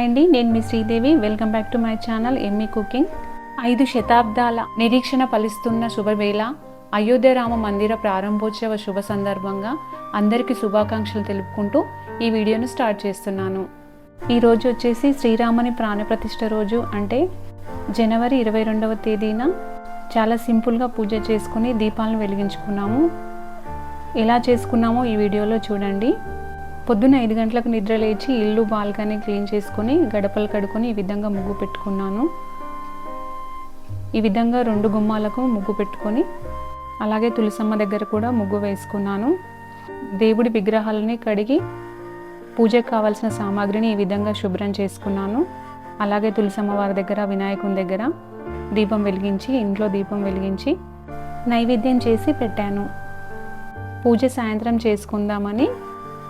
Hi అండి నేను మీ Sridevi. Welcome back to my channel yummy cooking ఐదు శతాబ్దాల నిరీక్షణ ఫలిస్తున్న శుభవేళ అయోధ్య రామ మందిర ప్రారంభోత్సవ శుభ సందర్భంగా అందరికీ శుభాకాంక్షలు తెలుపుకుంటూ ఈ వీడియోను స్టార్ట్ చేస్తున్నాను. ఈ రోజు వచ్చేసి శ్రీరాముని ప్రాణప్రతిష్ఠ రోజు అంటే జనవరి ఇరవై రెండవ తేదీన చాలా సింపుల్గా పూజ చేసుకుని దీపాలను వెలిగించుకున్నాము. ఎలా చేసుకున్నామో ఈ వీడియోలో చూడండి. పొద్దున్న ఐదు గంటలకు నిద్ర లేచి ఇల్లు బాల్కనీ క్లీన్ చేసుకొని గడపలు కడుకొని ఈ విధంగా ముగ్గు పెట్టుకున్నాను. ఈ విధంగా రెండు గుమ్మాలకు ముగ్గు పెట్టుకొని అలాగే తులసమ్మ దగ్గర కూడా ముగ్గు వేసుకున్నాను. దేవుడి విగ్రహాలని కడిగి పూజకు కావాల్సిన సామాగ్రిని ఈ విధంగా శుభ్రం చేసుకున్నాను. అలాగే తులసమ్మ వారి దగ్గర వినాయకుని దగ్గర దీపం వెలిగించి ఇంట్లో దీపం వెలిగించి నైవేద్యం చేసి పెట్టాను. పూజ సాయంత్రం చేసుకుందామని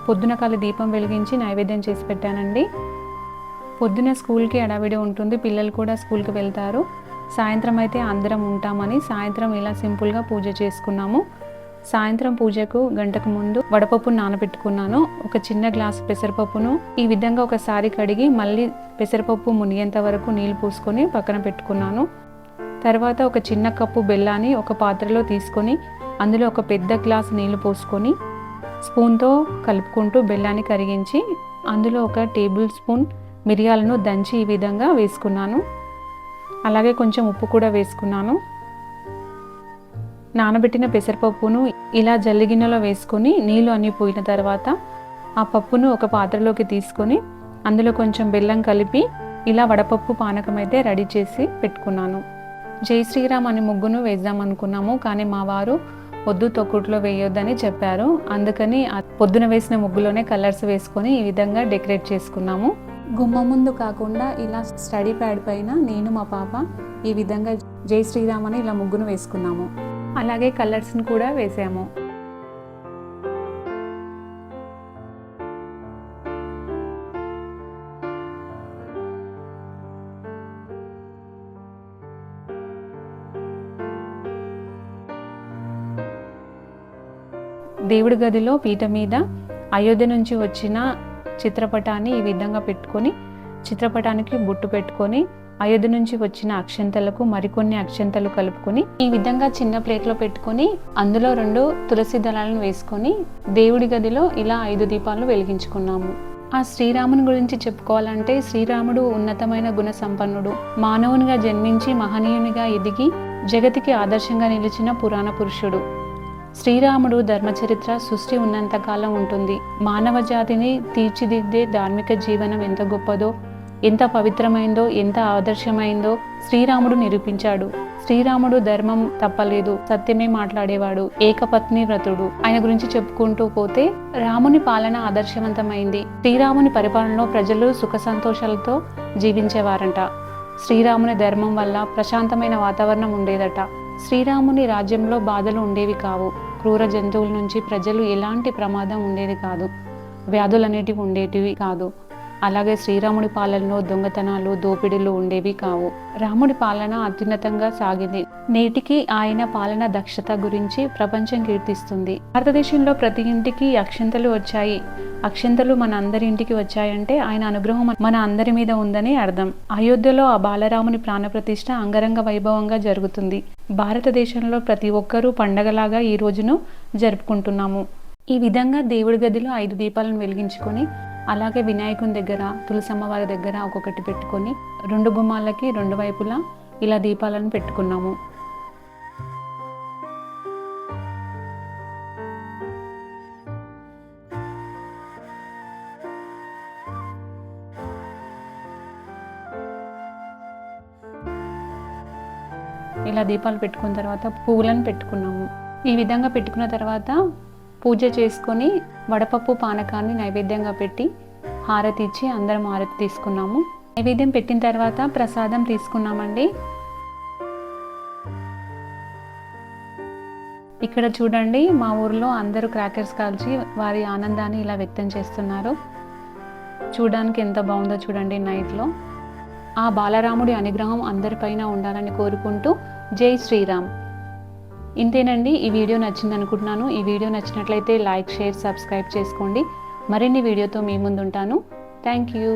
పొద్దున కాల దీపం వెలిగించి నైవేద్యం చేసి పెట్టానండి. పొద్దున స్కూల్కి అడావిడి ఉంటుంది పిల్లలు కూడా స్కూల్కి వెళ్తారు. సాయంత్రం అయితే అందరం ఉంటామని సాయంత్రం ఇలా సింపుల్గా పూజ చేసుకున్నాము. సాయంత్రం పూజకు గంటకు ముందు వడపప్పును నానబెట్టుకున్నాను ఒక చిన్న గ్లాస్ పెసరపప్పును ఈ విధంగా ఒకసారి కడిగి మళ్ళీ పెసరపప్పు మునిగేంత వరకు నీళ్ళు పోసుకొని పక్కన పెట్టుకున్నాను. తర్వాత ఒక చిన్న కప్పు బెల్లాన్ని ఒక పాత్రలో తీసుకొని అందులో ఒక పెద్ద గ్లాస్ నీళ్ళు పోసుకొని స్పూన్తో కలుపుకుంటూ బెల్లాన్ని కరిగించి అందులో ఒక టేబుల్ స్పూన్ మిరియాలను దంచి ఈ విధంగా వేసుకున్నాను. అలాగే కొంచెం ఉప్పు కూడా వేసుకున్నాను. నానబెట్టిన పెసరపప్పును ఇలా జల్లిగిన్నెలో వేసుకొని నీళ్ళు అన్నీ పోయిన తర్వాత ఆ పప్పును ఒక పాత్రలోకి తీసుకొని అందులో కొంచెం బెల్లం కలిపి ఇలా వడపప్పు పానకం అయితే రెడీ చేసి పెట్టుకున్నాను. జై శ్రీరామ్ అని ముగ్గును వేద్దాం అనుకున్నాము కానీ మా వారు వద్దు తొక్కుట్లో వేయొద్దని చెప్పారు. అందుకని పొద్దున వేసిన ముగ్గులోనే కలర్స్ వేసుకొని ఈ విధంగా డెకరేట్ చేసుకున్నాము. గుమ్మ ముందు కాకుండా ఇలా స్టడీ ప్యాడ్ పైన నేను మా పాప ఈ విధంగా జై శ్రీరామ్ అని ఇలా ముగ్గును వేసుకున్నాము. అలాగే కలర్స్ని కూడా వేసాము. దేవుడి గదిలో పీట మీద అయోధ్య నుంచి వచ్చిన చిత్రపటాన్ని ఈ విధంగా పెట్టుకొని చిత్రపటానికి బొట్టు పెట్టుకొని అయోధ్య నుంచి వచ్చిన అక్షంతలకు మరికొన్ని అక్షంతలు కలుపుకొని ఈ విధంగా చిన్న ప్లేట్లో పెట్టుకొని అందులో రెండు తులసి దళాలను వేసుకొని దేవుడి గదిలో ఇలా ఐదు దీపాలను వెలిగించుకున్నాము. ఆ శ్రీరాముని గురించి చెప్పుకోవాలంటే శ్రీరాముడు ఉన్నతమైన గుణ సంపన్నుడు మానవునిగా జన్మించి మహనీయునిగా ఎదిగి జగతికి ఆదర్శంగా నిలిచిన పురాణ పురుషుడు. శ్రీరాముడు ధర్మచరిత్ర సృష్టి ఉన్నంతకాలం ఉంటుంది. మానవ జాతిని తీర్చిదిద్దే ధార్మిక జీవనం ఎంత గొప్పదో ఎంత పవిత్రమైందో ఎంత ఆదర్శమైందో శ్రీరాముడు నిరూపించాడు. శ్రీరాముడు ధర్మం తప్పలేదు సత్యమే మాట్లాడేవాడు ఏకపత్ని వ్రతుడు. ఆయన గురించి చెప్పుకుంటూ పోతే రాముని పాలన ఆదర్శవంతమైంది. శ్రీరాముని పరిపాలనలో ప్రజలు సుఖ సంతోషాలతో జీవించేవారంట. శ్రీరాముని ధర్మం వల్ల ప్రశాంతమైన వాతావరణం ఉండేదట. శ్రీరాముని రాజ్యంలో బాధలు ఉండేవి కావు. క్రూర జంతువుల నుంచి ప్రజలు ఎలాంటి ప్రమాదం ఉండేది కాదు. వ్యాధులనేటివి ఉండేటివి కాదు. అలాగే శ్రీరాముడి పాలనలో దొంగతనాలు దోపిడీలు ఉండేవి కావు. రాముడి పాలన అత్యున్నతంగా సాగింది. నేటికి ఆయన పాలన దక్షత గురించి ప్రపంచం కీర్తిస్తుంది. భారతదేశంలో ప్రతి ఇంటికి అక్షంతలు వచ్చాయి. అక్షంతలు మన అందరి ఇంటికి వచ్చాయంటే ఆయన అనుగ్రహం మన అందరి మీద ఉందని అర్థం. అయోధ్యలో ఆ బాలరాముని ప్రాణప్రతిష్ఠ అంగరంగ వైభవంగా జరుగుతుంది. భారతదేశంలో ప్రతి ఒక్కరూ పండగలాగా ఈ రోజును జరుపుకుంటున్నాము. ఈ విధంగా దేవుడి గదిలో ఐదు దీపాలను వెలిగించుకొని అలాగే వినాయకుని దగ్గర తులసమ్మవారి దగ్గర ఒక్కొక్కటి పెట్టుకొని రెండు గుమ్మాలకి రెండు వైపులా ఇలా దీపాలను పెట్టుకున్నాము. ఇలా దీపాలు పెట్టుకున్న తర్వాత పువ్వులను పెట్టుకున్నాము. ఈ విధంగా పెట్టుకున్న తర్వాత పూజ చేసుకొని వడపప్పు పానకాన్ని నైవేద్యంగా పెట్టి హారతి ఇచ్చి అందరం హారతి తీసుకున్నాము. నైవేద్యం పెట్టిన తర్వాత ప్రసాదం తీసుకున్నామండి. ఇక్కడ చూడండి మా ఊర్లో అందరూ క్రాకర్స్ కాల్చి వారి ఆనందాన్ని ఇలా వ్యక్తం చేస్తున్నారు. చూడడానికి ఎంత బాగుందో చూడండి నైట్లో ఆ బాలరాముడి అనుగ్రహం అందరిపైన ఉండాలని కోరుకుంటూ జై శ్రీరామ్. ఇంతేనండి ఈ వీడియో నచ్చింది అనుకుంటున్నాను ఈ వీడియో నచ్చినట్లయితే లైక్ షేర్ సబ్స్క్రైబ్ చేసుకోండి. మరిన్ని వీడియోతో మీ ముందుంటాను. Thank you.